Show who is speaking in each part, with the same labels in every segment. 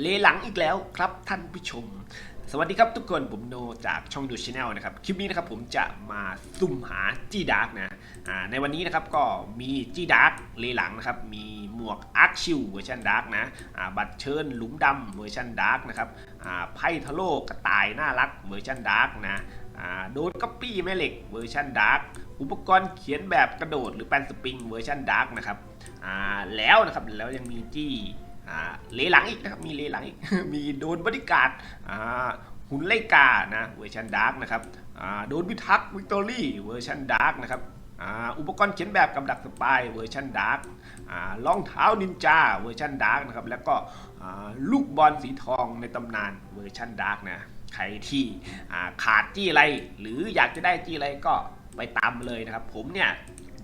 Speaker 1: เลหลังอีกแล้วครับท่านผู้ชม สวัสดีครับทุกคนผมโนจากช่องดูชาแนลนะครับ คลิปนี้นะครับผมจะมาซุ่มหาจีดาร์กนะอ่าในวันนี้นะครับก็มีจีดาร์กเลหลังนะครับ มีหมวกอาร์คชิลเวอร์ชันดาร์กนะอ่าบัตรเชิญหลุมดำเวอร์ชันดาร์กนะครับอ่าไพ่ทะโลกระต่ายน่ารักเวอร์ชันดาร์กนะอ่าโดนก๊อปปี้แม่เหล็กเวอร์ชันดาร์กอุปกรณ์เขียนแบบกระโดดหรือแปนสปริงเวอร์ชันดาร์กนะครับอ่าแล้วนะครับแล้วยังมีจี้ เลหลังอีกนะครับ มีเลหลังอีก มีโดนบริการดหุ่นไลกา นะเวอร์ชันดาร์กนะครับโดนพิทักษ์วิกตอรี่เวอร์ชันดาร์กนะครับอุปกรณ์เขียนแบบกับดักสปายเวอร์ชันดาร์กรองเท้านินจาเวอร์ชันดาร์กนะครับ แล้วก็ลูกบอลสีทองในตำนานเวอร์ชันดาร์กนะ ใครที่ขาดจี้อะไร หรืออยากจะได้จี้อะไรก็ไปตามเลยนะครับ ผมเนี่ย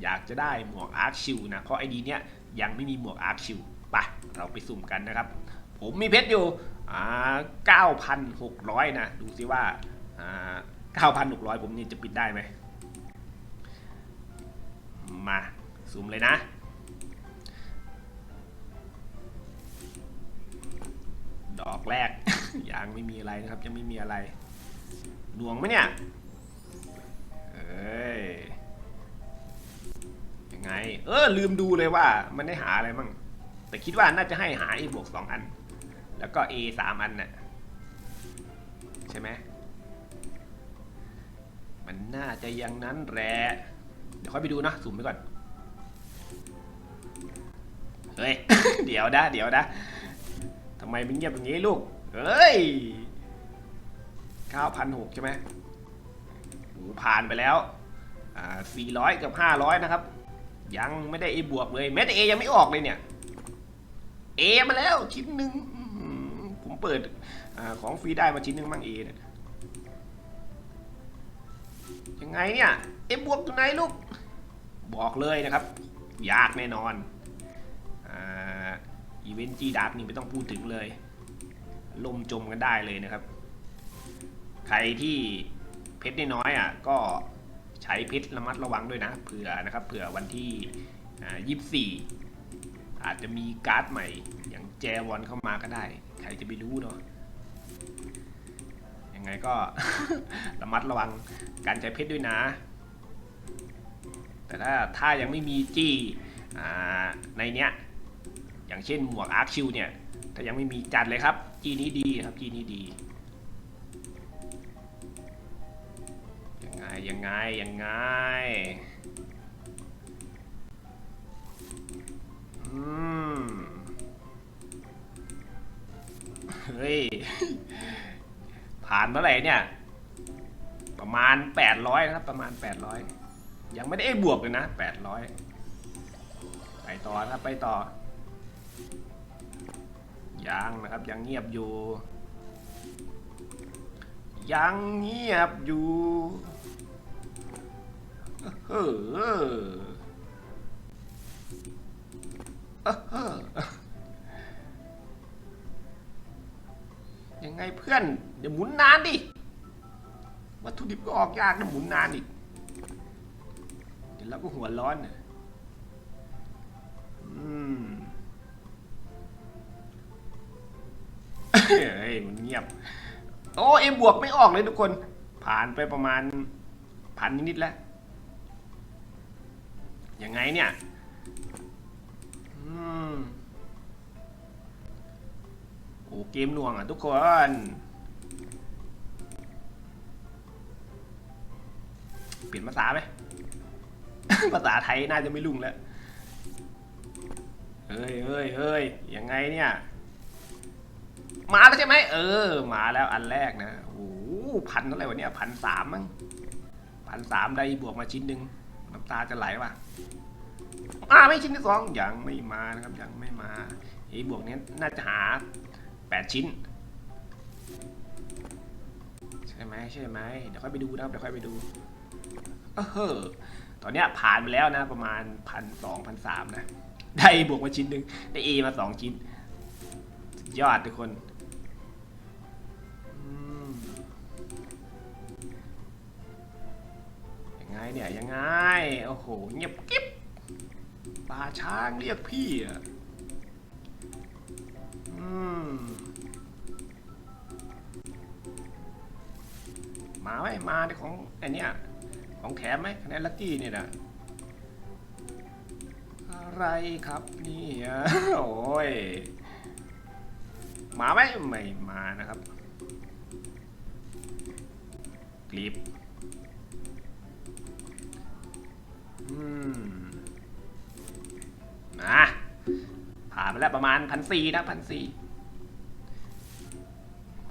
Speaker 1: อยากจะได้หมวกอาร์คชิลนะ เพราะไอดีเนี้ยยังไม่มีหมวกอาร์คชิล ไปเราไปสุ่มกันนะครับ ผมมีเพชรอยู่อ่า9,600 นะ ดูสิว่าอ่า9,600 ผมนี่จะปิดได้ไหม มาสุ่มเลยนะดอกแรกยังไม่มีอะไรนะครับ ยังไม่มีอะไรหน่วงไหมเนี่ย เอ้ย ยังไง เออ ลืมดูเลยว่ามันได้หาอะไรมั่ง แต่คิดว่าน่าจะให้หา A บวกสองอัน แล้วก็ A สามอันน่ะใช่ไหมมันน่าจะอยังนั้นแหละเดี๋ยวค่อยไปดูนะสุ่มไปก่อนเฮ้ยเดี๋ยวนะเดี๋ยวนะทำไมมันเงียบอย่างนี้ลูกเฮ้ย9,600ใช่ไหมผ่านไปแล้วอ่า400 กับ 500 นะครับ ยังไม่ได้ A บวกเลยแม้แต่ A ยังไม่ออกเลยเนี่ย เอมาแล้วชิ้นหนึ่งผมเปิดอของฟรีได้มาชิ้นหนึ่งมั่งเอเนี่ยยังไงเนี่ยเอบวกอยู่ไหนลูก บอกเลยนะครับ ยากแน่นอนอีเวนต์จีดักนี่ไม่ต้องพูดถึงเลยลมจมกันได้เลยนะครับ ใครที่เพชรน้อยอะก็ใช้เพชรระมัดระวังด้วยนะเผื่อนะครับเผื่อวันที่ยี่สิบสี่ อาจจะมีการ์ดใหม่ อย่างแจวอนเข้ามาก็ได้ ใครจะไปรู้เนาะยังไงก็ ระมัดระวังการใช้เพชรด้วยนะ แต่ถ้าถ้ายังไม่มีจี้อ่าในเนี้ยอย่างเช่นหมวกอาร์คชิลเนี่ย ถ้ายังไม่มีจัดเลยครับ จี้นี้ดีครับจี้นี้ดียังไงยังไงยังไง เฮ้ย ผ่านเมื่อไหร่เนี่ย ประมาณ 800 นะครับ ประมาณ 800 ยังไม่ได้บวกเลยนะ 800 ไปต่อนะครับไปต่อ ยังนะครับ ยังเงียบอยู่ ยังเงียบอยู่เออเออ ยังไงเพื่อนอย่าหมุนนานดิวัตถุดิบก็ออกยากนะหมุนนานอีกเดี๋ยวเราก็หัวร้อนน่ะอืมเฮ้ยมันเงียบโอ้เอ็มบวกไม่ออกเลยทุกคน ผ่านไปประมาณพันนิดๆแล้วยังไงเนี่ย อืมโอ้เกมหน่วงอะทุกคน เปลี่ยนภาษาไหม ภาษาไทยน่าจะไม่รุ่งแล้ว เฮ้ยเฮ้ยเฮ้ยยังไงเนี่ย มาแล้วใช่ไหม เออ มาแล้วอันแรกนะ โอ้พันเท่าไหร่วะเนี่ยพันสามมั้งพันสามได้บวกมาชิ้นหนึ่งน้ำตาจะไหลว่ะ อ่าไม่ชิ้นที่สองยังไม่มานะครับยังไม่มาไอ้บวกนี้น่าจะหาแปดชิ้น ใช่ไหมใช่ไหมเดี๋ยวค่อยไปดูนะครับเดี๋ยวค่อยไปดูเออตอนเนี้ยผ่านไปแล้วนะประมาณพันสองพันสามนะได้บวกมาชิ้นหนึ่งได้เอมาสองชิ้น ยอดทุกคนยังไงเนี่ยยังไง โอ้โหเงียบกิ๊บ ป่าช้างเรียกพี่อะอืมมาไหมมาในของไอเนี้ยของแถมไหมคะแนนลักกี้เนี่ยนะอะไรครับนี่โอ้ยมาไหมไม่มานะครับกลีบ แล้วประมาณพันสี่นะพันสี่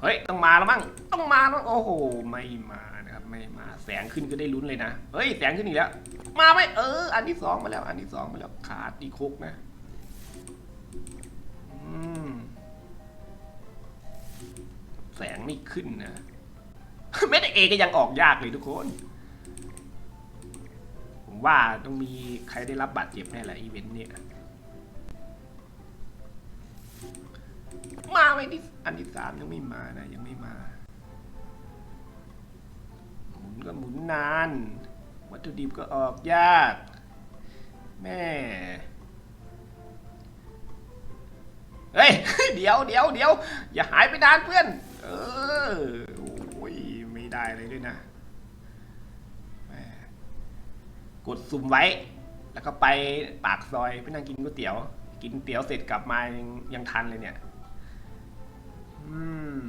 Speaker 1: เฮ้ย ต้องมาแล้วมั้งต้องมาแล้วโอ้โห ไม่มานะครับ ไม่มาแสงขึ้นก็ได้ลุ้นเลยนะ เฮ้ย แสงขึ้นอีกแล้ว มาไหมเออ อันที่สองมาแล้ว อันที่สองมาแล้วขาดดีคุกนะแสงไม่ขึ้นนะไม่ได้เอก็ยังออกยากเลยทุกคน ผมว่าต้องมีใครได้รับบาดเจ็บแน่แหละอีเวนต์เนี่ย ไหมที่อันที่สามยังไม่มานะ ยังไม่มา หมุนก็หมุนนาน วัตถุดิบก็ออกยาก แม่เฮ้ยเดี๋ยวเดี๋ยวเดี๋ยวอย่าหายไปนานเพื่อน เออโอ้ยไม่ได้เลยด้วยนะแม่กดซุ่มไว้ แล้วก็ไปปากซอยไปนั่งกินก๋วยเตี๋ยว กินเตี๋ยวเสร็จกลับมายังยังทันเลยเนี่ย อืม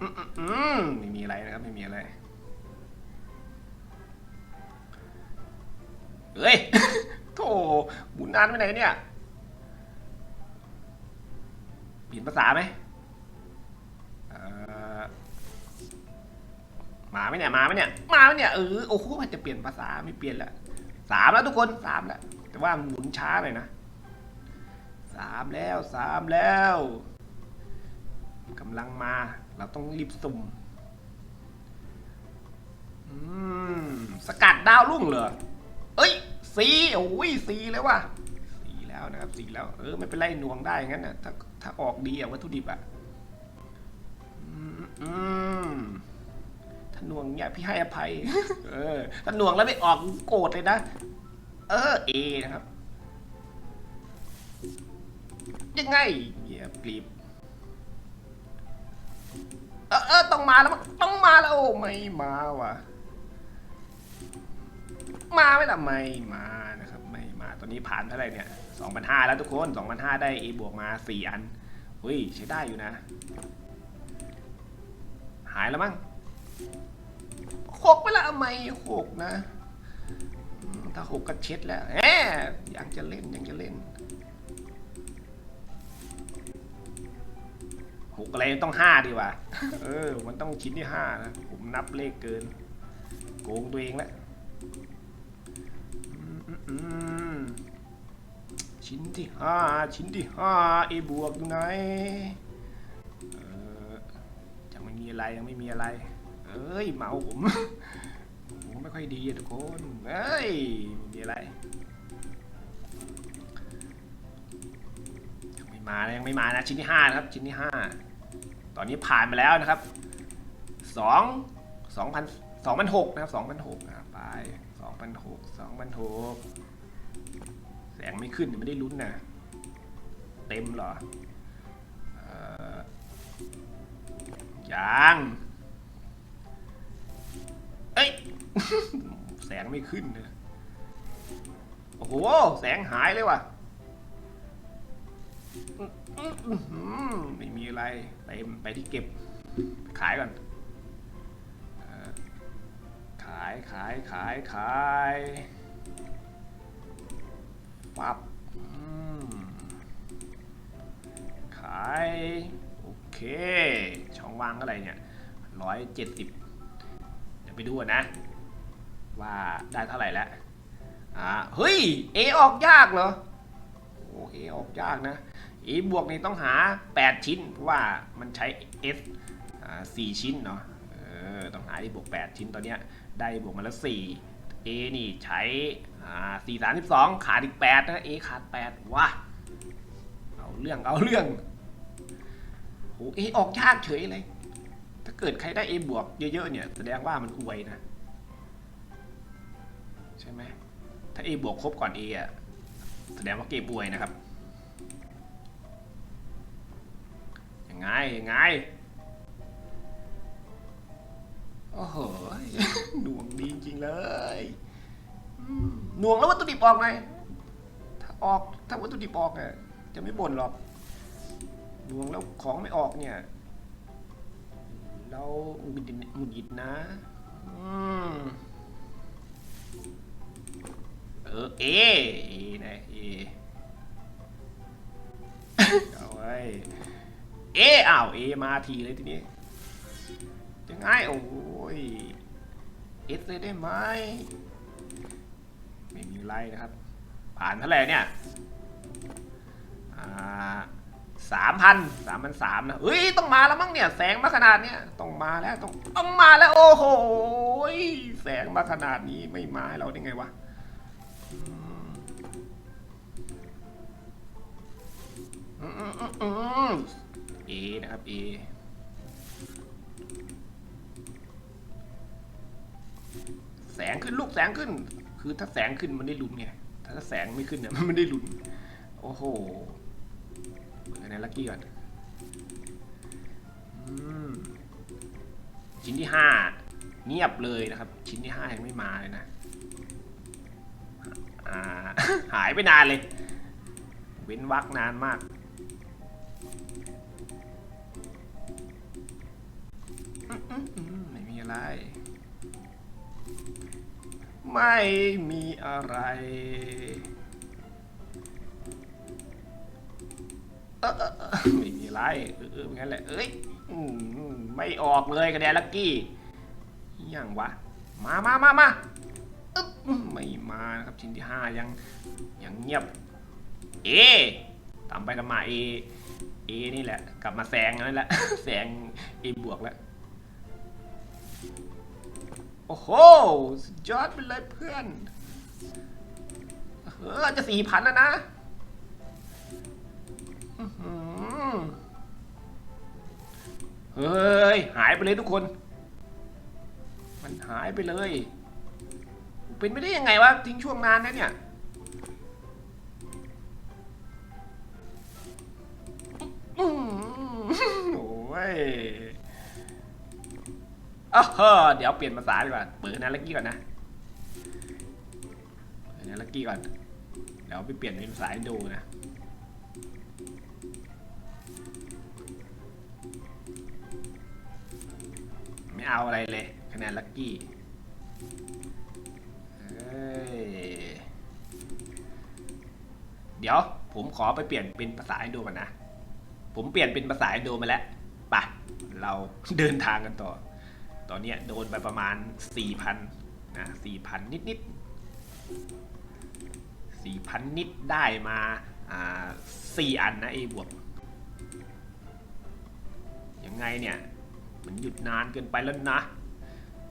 Speaker 1: อืมอืมไม่มีอะไรนะครับ ไม่มีอะไร เฮ้ย โธ่หมุนนานไปไหนเนี่ย เปลี่ยนภาษาไหมมาไหมเนี่ย มาไหมเนี่ย มาไหมเนี่ย เออ โอ้โหมันจะเปลี่ยนภาษาไม่เปลี่ยนละ สามแล้วทุกคนสามแล้ว แต่ว่าหมุนช้าหน่อยนะสามแล้วสามแล้วกำลังมา เราต้องรีบสุ่มสกัดดาวรุ่งเหรอ เอ้ยสีโอ้ยสีแล้วว่ะสีแล้วนะครับสีแล้ว เออไม่เป็นไรหน่วงได้งั้นนะถ้าถ้าออกดีอะวัตถุดิบอะอืมอืม หน่วงเนี่ยพี่ให้อภัย เออถ้าหน่วงแล้วไม่ออกโกรธเลยนะ เออเอนะครับยังไงเงียบกรีบเออเออต้องมาแล้วมั้งต้องมาแล้วโอ้ไม่มาว่ะ มาไหม่ล่ะไม่มานะครับ ไม่มาตอนนี้ผ่านเท่าไหร่เนี่ยสองพันห้าแล้วทุกคนสองพันห้าได้ A บวกมาสี่อันเฮ้ยใช้ได้อยู่นะ หายแล้วมั้ง หกไปละไม่หกนะ ถ้าหกก็เช็ดแล้วแหมยังจะเล่นยังจะเล่นหกอะไรต้องห้าดีกว่าเออ มันต้องชิ้นที่ห้านะ ผมนับเลขเกิน โกงตัวเองแล้วชิ้นที่ห้าชิ้นที่ห้าเอบวกอยู่ไหนยังไม่มีอะไรยังไม่มีอะไร เอ้ยเมาผมผมไม่ค่อยดีอะทุกคนเอ้ยมีอะไรยังไม่มานะยังไม่มานะชิ้นที่ห้านะครับชิ้นที่ห้าตอนนี้ผ่านไปแล้วนะครับสองสองพันสองพันหกนะครับสองพันหกนะไปสองพันหกสองพันหกแสงไม่ขึ้นเดี๋ยไม่ได้ลุ้นนะเต็มเหรอ เอ่อยัง แสงไม่ขึ้นเลยโอ้โห แสงหายเลยว่ะไม่มีอะไร ไปไปที่เก็บ ขายก่อน ขายขายขายขายปับขาย โอเค ช่องว่างอะไรเนี่ยร้อยเจ็ดสิบเดี๋ยวไปดูก่อนนะ ว่าได้เท่าไหร่แล้วอ่าเฮ้ย A ออกยากเหรอโอ้ A ออกยากนะ A บวกนี่ต้องหา 8 ชิ้น เพราะว่ามันใช้ S อ่า4ชิ้นเนาะเออต้องหา A บวก 8 ชิ้นตอนเนี้ยได้บวกมาแล้ว4 A นี่ใช้อ่า4 3 2 ขาดอีก 8 นะ A ขาด 8ว้าเอาเรื่องเอาเรื่องโห A ออกยากเฉยเลยถ้าเกิดใครได้ A บวกเยอะๆเนี่ยแสดงว่ามันอวยนะ ใช่ไหมถ้า A บวกครบก่อน A อะแสดงว่าเกมอวยนะครับยังไงยังไงโอ้โหหน่วงดีจริงเลยหน่วงแล้ววัตถุดิบออกไงถ้าออกถ้าวัตถุดิบออกเนี่ยจะไม่บ่นหรอกหน่วงแล้วของไม่ออกเนี่ย เราหงุดหงิดหงุดยิดนะอืม ออเอเอนะเอเอาไว้เออ้าวเอมาทีเลยทีนี้จะง่ายโอ้ยเอสเลยได้ไหมไม่มีไรนะครับ ผ่านเท่าไหร่เนี่ยอ่าสามพันสามพันสามนะเฮ้ยต้องมาแล้วมั้งเนี่ย แสงมาขนาดเนี้ยต้องมาแล้วต้องต้องมาแล้วโอ้โหแสงมาขนาดนี้ไม่มาให้เราได้ไงวะ เอนะครับเอแสงขึ้นลูกแสงขึ้น คือถ้าแสงขึ้นมันได้ลุ้นไง ถ้าแสงไม่ขึ้นเนี่ยมันไม่ได้ลุ้น โอ้โหเปิดในลักกี้ก่อนอชิ้นที่ห้าเงียบเลยนะครับ ชิ้นที่ห้ายังไม่มาเลยนะหายไปนานเลย เว้นวักนานมาก ไม่มีอะไรไม่มีอะไรเออเออเออไม่มีไรเออเอองั้นแหละ เอ้ยไม่ออกเลยคะแนนลักกี้ย่างวะ มามามามาไม่มานะครับชิ้นที่ห้ายังยังเงียบ เอตามไปทำมาเอเอนี่แหละ กลับมาแซงนั่นแหละแซงเอบวกแล้ว อ้โหสุดยอดไปเลยเพื่อน เออจะสี่พันแล้วนะเฮ้ย หายไปเลยทุกคน มันหายไปเลย เป็นไปได้ยังไงวะ ทิ้งช่วงนานนะเนี่ย โอ้ย อ้าวเฮ้อเดี๋ยวเปลี่ยนภาษาดีกว่า เปิดนะลักกี้ก่อนนะเปิดนะลักกี้ก่อน เดี๋ยวไปเปลี่ยนเป็นภาษาอินโดนะไม่เอาอะไรเลยคะแนนลักกี้เอ้ยเดี๋ยวผมขอไปเปลี่ยนเป็นภาษาอินโดก่อนนะ ผมเปลี่ยนเป็นภาษาอินโดมาแล้วปะเราเดินทางกันต่อ ตอนเนี้ยโดนไปประมาณ 4,000นะ4,000 นิดนิด4,000 นิดได้มาอ่า4อันนะไอ้บวกยังไงเนี่ยมันหยุดนานเกินไปแล้วนะ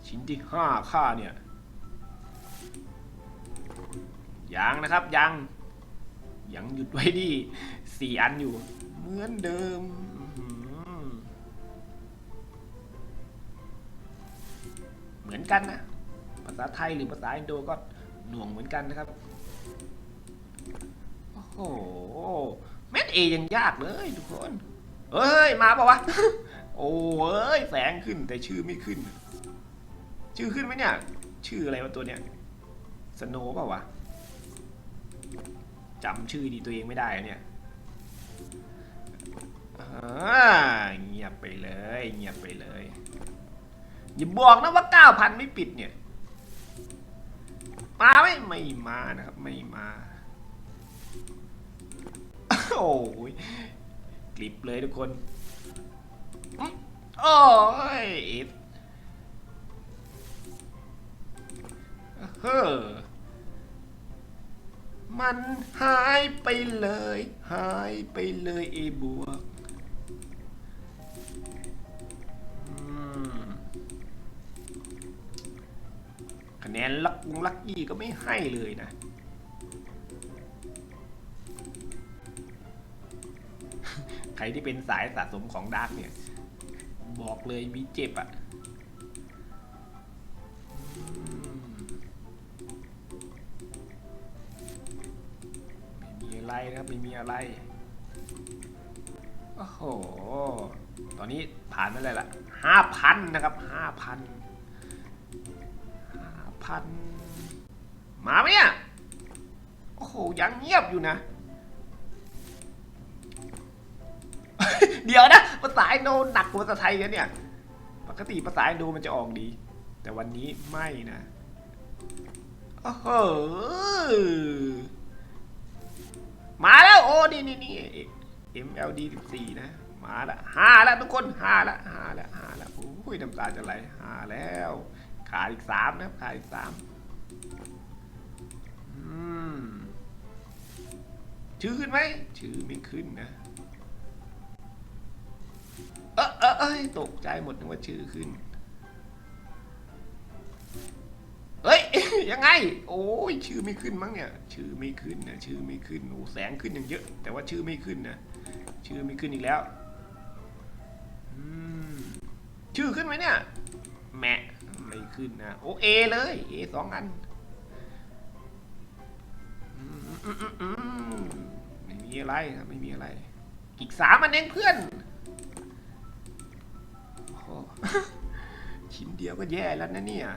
Speaker 1: ชิ้นที่5ค่าเนี่ยยังนะครับยังยังหยุดไว้ที่สี่อันอยู่เหมือนเดิม มือนกันนะภาษาไทยหรือภาษาอินโดก็หน่วงเหมือนกันนะครับ โอ้โหแมทเอยังยากเลยทุกคนเอ้ยมาปะวะ โอ้เอ้ยแสงขึ้นแต่ชื่อไม่ขึ้น ชื่อขึ้นไหมเนี่ย ชื่ออะไรวะตัวเนี้ยสโนว์ปล่าวะจำชื่อดีตัวเองไม่ได้เนี่ยเงียบไปเลย เงียบไปเลย อย่าบอกนะว่า9,000ไม่ปิดเนี่ย มาไหมไม่มานะครับ ไม่มา โอ้ยกลิบเลยทุกคนโอ้ยเอฟเฮ้อมันหายไปเลย หายไปเลยเอบวก นนลักวงลักกี้ก็ไม่ให้เลยนะ ใครที่เป็นสายสะสมของดาร์กเนี่ย บอกเลยมีเจ็บอะ่ะไม่มีอะไรนะครับไม่มีอะไร โอ้โห ตอนนี้ผ่านไปเลยล่ะห้าพันนะครับห้าพัน พัน มาไหมเนี่ยโอ้โห ยังเงียบอยู่นะ เดี๋ยวนะ ภาษาอินโดหนักกว่าภาษาไทยกันเนี่ย ปกติภาษาอินโดมันจะออกดี แต่วันนี้ไม่นะโอ้โหมาแล้ว โอ้ นี่นี่นี่ MLD 14 นะ มาละห้าแล้วทุกคนห้าละห้าละห้าละโอ้ยน้ำตาจะไหลห้าแล้ว ขาดอีกสามนะครับขาดอีกสามชื่อขึ้นไหมชื่อไม่ขึ้นนะเออเออเอ้ยตกใจหมดนึกว่าชื่อขึ้นเฮ้ยยังไง โอ้ยชื่อไม่ขึ้นมั้งเนี่ย ชื่อไม่ขึ้นนะชื่อไม่ขึ้นโอ้แสงขึ้นอย่างเยอะ แต่ว่าชื่อไม่ขึ้นนะชื่อไม่ขึ้นอีกแล้วชื่อขึ้นไหมเนี่ยแหมะไม่ขึ้นนะโอเอเลยเอสองอันไม่มีอะไรไม่มีอะไร อีกสามอันเองเพื่อนชิ้นเดียวก็แย่แล้วนะเนี่ย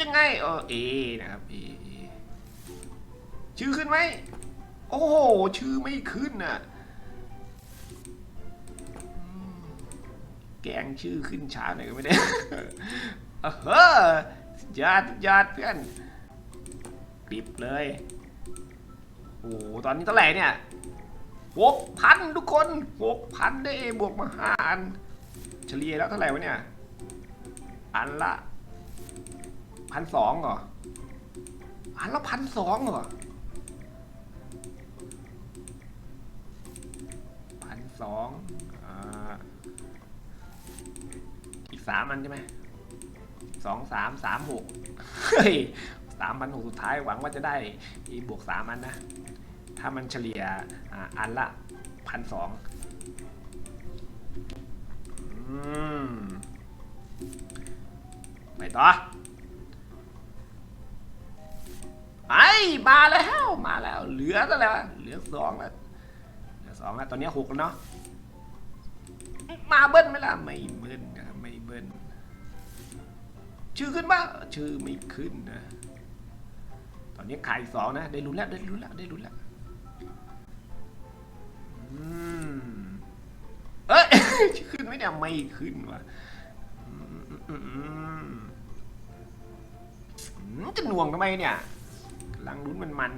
Speaker 1: ยังไงเออเอนะครับเอชื่อขึ้นไหมโอ้โหชื่อไม่ขึ้นน่ะ แกงชื่อขึ้นช้าหน่อยก็ไม่ได้เฮ้อยอดยอดเพื่อนปิบเลย โอ้โหตอนนี้เท่าไหร่เนี่ยหกพันทุกคนหกพันได้บวกมาห้าอัน เฉลี่ยแล้วเท่าไหร่วะเนี่ย อันละพันสองเหรอ อันละพันสองเหรอพันสอง สามอันใช่ไหมสองสามสามหกเฮ้ยสามพันหกสุดท้ายหวังว่าจะได้อีบวกสามอันนะ ถ้ามันเฉลี่ยอันละพันสองอืมไปต่อไอ้มาแล้ว มาแล้ว เหลือแล้วเหลือสองแล้วเหลือสองแล้ว ตอนนี้หกแล้วเนาะ มาเบิ้ลไหมล่ะไม่เบิ้ลนะไม่เบิ้ลชื่อขึ้นบ้าชื่อไม่ขึ้นนะ ตอนนี้ขายสองนะ ได้ลุ้นแล้วได้ลุ้นแล้วได้ลุ้นแล้วเอ้ยชื่อขึ้นไหมเนี่ยไม่ขึ้นว่ะจะหน่วงทำไมเนี่ยหลังลุ้นมันมัน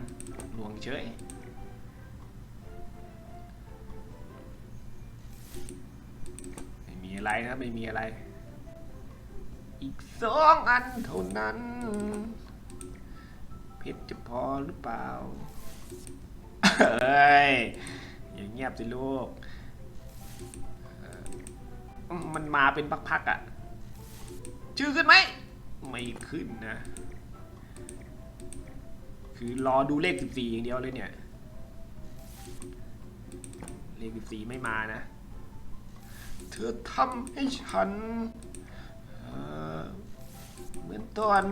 Speaker 1: หน่วงเฉย อะไรนะไม่มีอะไร อีกสองอันเท่านั้น เพชรจะพอหรือเปล่าเฮ้ยอย่างเงียบสิลูก มันมาเป็นพักๆอะ ชื่อขึ้นไหม ไม่ขึ้นนะ คือรอดูเลข 14 อย่างเดียวเลยเนี่ย เลข 14 ไม่มานะ เธอทำให้ฉันเเหมือนตอน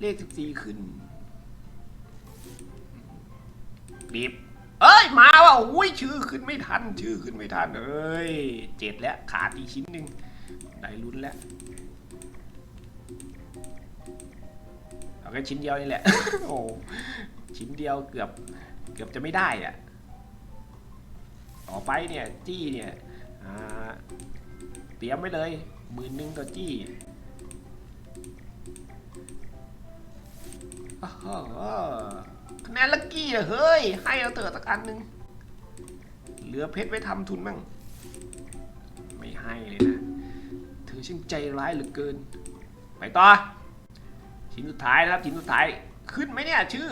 Speaker 1: เลข14ขึ้นบีบเอ้ย มาว่ะอุ้ยชื่อขึ้นไม่ทัน ชื่อขึ้นไม่ทัน เอ้ยเจ็ดแล้ว ขาดอีกชิ้นหนึ่งได้ลุ้นแล้ว เอาแค่ชิ้นเดียวนี่แหละ โอ้ชิ้นเดียวเกือบ เกือบจะไม่ได้อะต่อไปเนี่ย จี้เนี่ย อ่า เตรียมไว้เลยหมื่นหนึ่งต่อจี้คะแนนลักกี้อะเฮ้ย ให้เราเถอะสักอันหนึ่งเหลือเพชรไว้ทำทุนมั่ง ไม่ให้เลยนะ เธอช่างใจร้ายเหลือเกิน ไปต่อ ชิ้นสุดท้ายนะครับ ชิ้นสุดท้าย ขึ้นไหมเนี่ย ชื่อ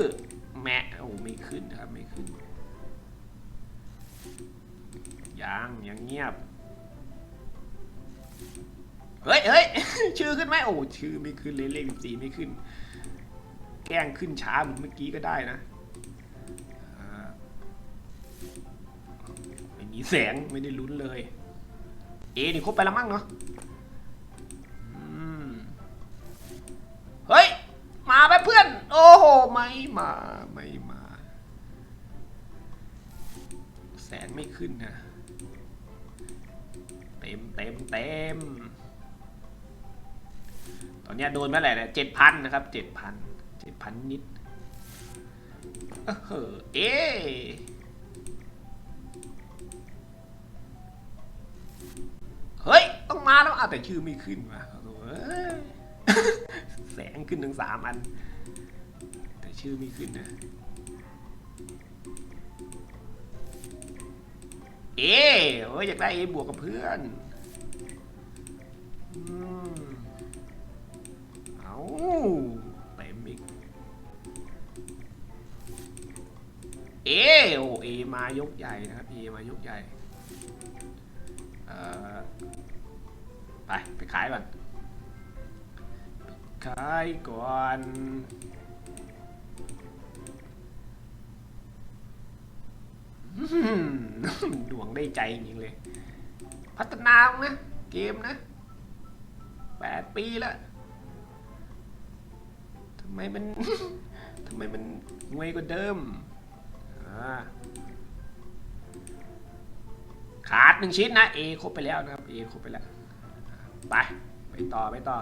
Speaker 1: แมะโอ้ไม่ขึ้นนะครับ ไม่ขึ้นยังยังเงียบ เฮ้ยเฮ้ยชื่อขึ้นไหมโอ้ชื่อไม่ขึ้นเลยเลขสี่ไม่ขึ้น แกล้งขึ้นช้าเหมือนเมื่อกี้ก็ได้นะไม่มีแสงไม่ได้ลุ้นเลย เอนี่ครบไปแล้วมั้งเนาะเฮ้ย มาไปเพื่อน โอ้โห ไม่มาไม่มา แสงไม่ขึ้นนะเต็มเต็มเต็ม อนนี้โดนมื่อไหร่เลยเจ็ดพันนะครับเจ็ดพันเจ็ดพันนิดเออเหอะเอ๊ะเฮ้ย ต้องมาแล้วอะแต่ชื่อไม่ขึ้นว่ะแสงขึ้นถึงสามอัน แต่ชื่อไม่ขึ้นนะ เอ๊ะเอ้ยอยากได้เอบวกกับเพื่อน มายกใหญ่นะครับเอมายกใหญ่ไปไปขายก่อนขายก่อนดวงได้ใจจริงเลย พัฒนาลงนะ เกมนะแปดปีแล้วทำไมมันทำไมมันงวยกว่าเดิมอ่า หนึ่งชิ้นนะ A ครบไปแล้วนะครับ A ครบไปแล้ว ไป ไปต่อไปต่อ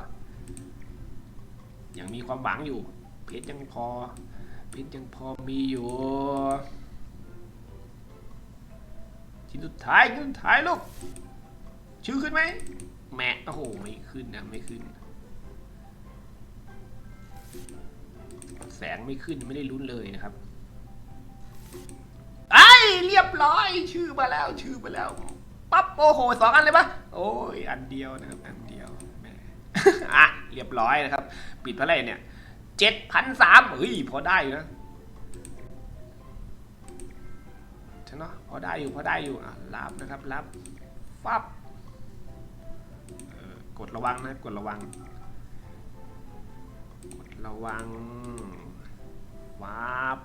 Speaker 1: ยังมีความหวังอยู่ เพชรยังพอ เพชรยังพอมีอยู่ ชิ้นสุดท้ายชิ้นสุดท้ายลูก ชื่อขึ้นไหมแหมะโอ้โห ไม่ขึ้นนะ ไม่ขึ้น แสงไม่ขึ้นไม่ได้ลุ้นเลยนะครับไอ้เรียบร้อย ชื่อมาแล้ว ชื่อมาแล้ว ปั๊บโอ้โหสองอันเลยปะโอ้ยอันเดียวนะครับอันเดียวแหมอะเรียบร้อยนะครับ ปิดเท่าไหร่เนี่ยเจ็ดพันสามเฮ้ยพอได้อยู่นะใช่เนาะพอได้อยู่พอได้อยู่อะรับนะครับรับฟับเอ่อกดระวังนะกดระวัง กดระวังวับ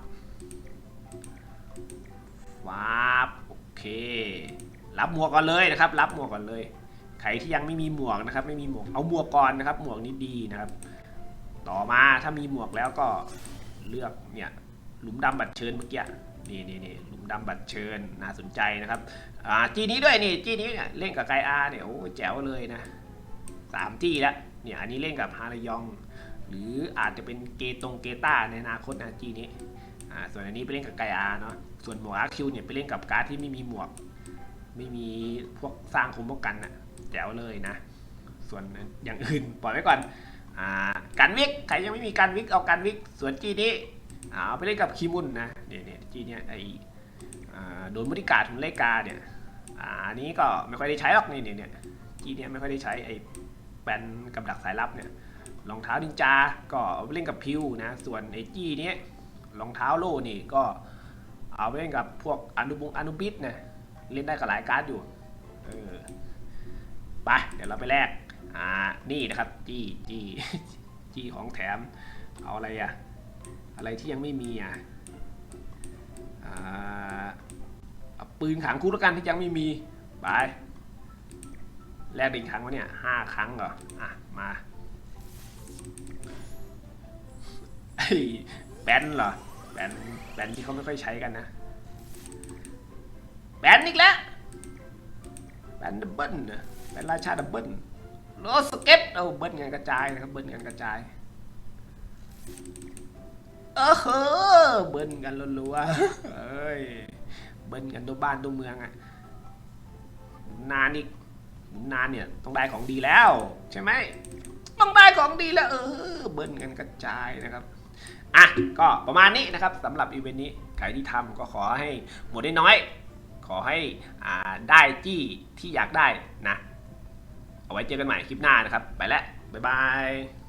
Speaker 1: วับโอเค รับหมวกก่อนเลยนะครับ รับหมวกก่อนเลยใครที่ยังไม่มีหมวกนะครับ ไม่มีหมวกเอาหมวกก่อนนะครับ หมวกนี้ดีนะครับ ต่อมาถ้ามีหมวกแล้วก็เลือกเนี่ยหลุมดำบัตรเชิญเมื่อกี้นี่นี่นี่หลุมดำบัตรเชิญน่าสนใจนะครับอ่าจีนี้ด้วยนี่จีนี้เนี่ยเล่นกับไกอาเนี่ยโอ้แจ๋วเลยนะสามที่แล้วเนี่ยอันนี้เล่นกับฮารายอง หรืออาจจะเป็นเกตงเกต้าในอนาคตนะจีนี้อ่าส่วนอันนี้ไปเล่นกับไกอาเนาะส่วนหมวกอาคิวเนี่ยไปเล่นกับการ์ดที่ไม่มีหมวก ไม่มีพวกสร้างคุมป้องกันนะแจ๋วเลยนะ ส่วนอย่างอื่นปล่อยไว้ก่อนอ่ากันวิกใครยังไม่มีกันวิกเอากันวิกส่วนจีนี้เอาไปเล่นกับคีมุนนะเนี่ยเนี่ยจีเนี่ยไออโดนมุติการของเลกาเนี่ยอันนี้ก็ไม่ค่อยได้ใช้หรอกนี่เนี่ยเนี่ยจีเนี่ยไม่ค่อยได้ใช้ไอแบนกับดักสายลับเนี่ยรองเท้านินจา ก็เอาไปเล่นกับพิวนะ ส่วนไอจีเนี้ยรองเท้าโล่นี่ก็เอาไปเล่นกับพวกอนุบุงอนุบิสนะ เล่นได้กับหลายการ์ดอยู่เออไปเดี๋ยวเราไปแลกอ่านี่นะครับจี้จี้จี้ของแถมเอาอะไรอะอะไรที่ยังไม่มีอะอ่าเอาปืนขังคุกแล้วกันที่ยังไม่มีไปแลกดิงครั้งวะเนี่ยห้าครั้งเหรออะมาไอ้แบนเหรอแบนแบนที่เขาไม่ค่อยใช้กันนะ นอีกแล้วแบนดับเบิลนะแบนราชาดับเบิลโรสเก็ตเอาเบิ้ลกันกระจายนะครับเบิ้ลกันกระจายเออเฮ้อเบิ้ลกันรัวๆเอ้ยเบิ้ลกันตัวบ้านตัวเมืองอะนานอีกนานเนี่ยต้องได้ของดีแล้ว ใช่ไหมต้องได้ของดีแล้ว เออเบิ้ลกันกระจายนะครับอะก็ประมาณนี้นะครับสำหรับอีเวนต์นี้ใครที่ทำก็ขอให้หมดได้น้อย ขอให้ได้จี้ที่อยากได้นะ เอาไว้เจอกันใหม่คลิปหน้านะครับ ไปแล้ว บ๊ายบาย